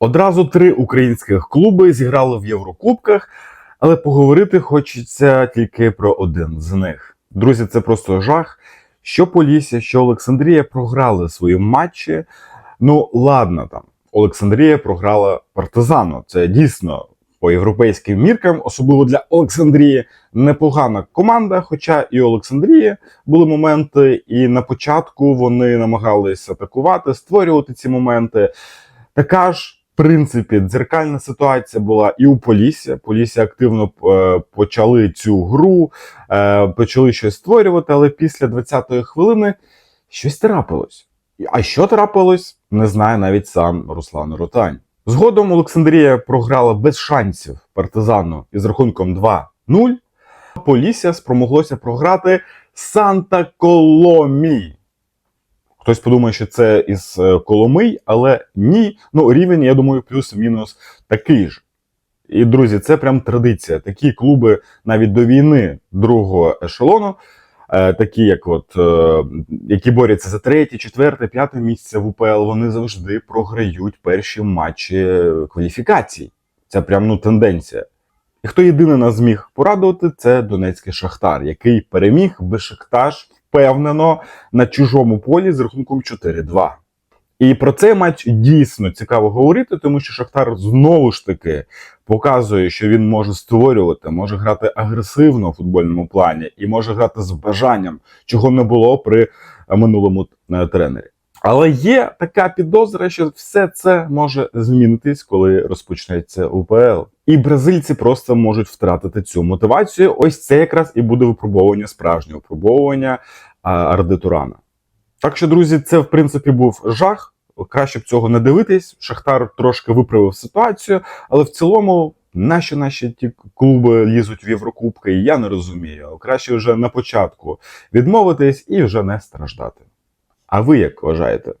Одразу три українських клуби зіграли в Єврокубках, але поговорити хочеться тільки про один з них. Друзі, це просто жах. Що Полісся, що Олександрія програли свої матчі. Ну, ладно, там Олександрія програла партизану. Це дійсно по європейським міркам, особливо для Олександрії, непогана команда. Хоча і Олександрії були моменти, і на початку вони намагались атакувати, створювати ці моменти. Така ж, принципі, дзеркальна ситуація була і у Полісся. Полісся активно е, почали цю гру, е, почали щось створювати, але після 20-ї хвилини щось трапилось. А що трапилось, не знає навіть сам Руслан Ротань. Згодом Олександрія програла без шансів партизану із рахунком 2-0. Полісся спромоглося програти Санта Коломій. Хтось подумає, що це із е, Коломий, але ні. Ну, рівень, я думаю, плюс-мінус такий ж. І, друзі, це прям традиція. Такі клуби навіть до війни другого ешелону, е, такі, як от, е, які борються за третє, четверте, п'яте місце в УПЛ, вони завжди програють перші матчі кваліфікацій. Це прям ну, тенденція. І хто єдиний нас зміг порадувати, це Донецький Шахтар, який переміг Бешикташ впевнено на чужому полі з рахунком 4-2. І про цей матч дійсно цікаво говорити, тому що Шахтар знову ж таки показує, що він може створювати, може грати агресивно в футбольному плані і може грати з бажанням, чого не було при минулому е, тренері. Але є така підозра, що все це може змінитись, коли розпочнеться УПЛ. І бразильці просто можуть втратити цю мотивацію. Ось це якраз і буде випробовування справжнє випробовування а, Арди Турана. Так що, друзі, це в принципі був жах. Краще б цього не дивитись. Шахтар трошки виправив ситуацію, але в цілому, наші наші ті клуби лізуть в Єврокубки, я не розумію. Краще вже на початку відмовитись і вже не страждати. А ви як вважаєте?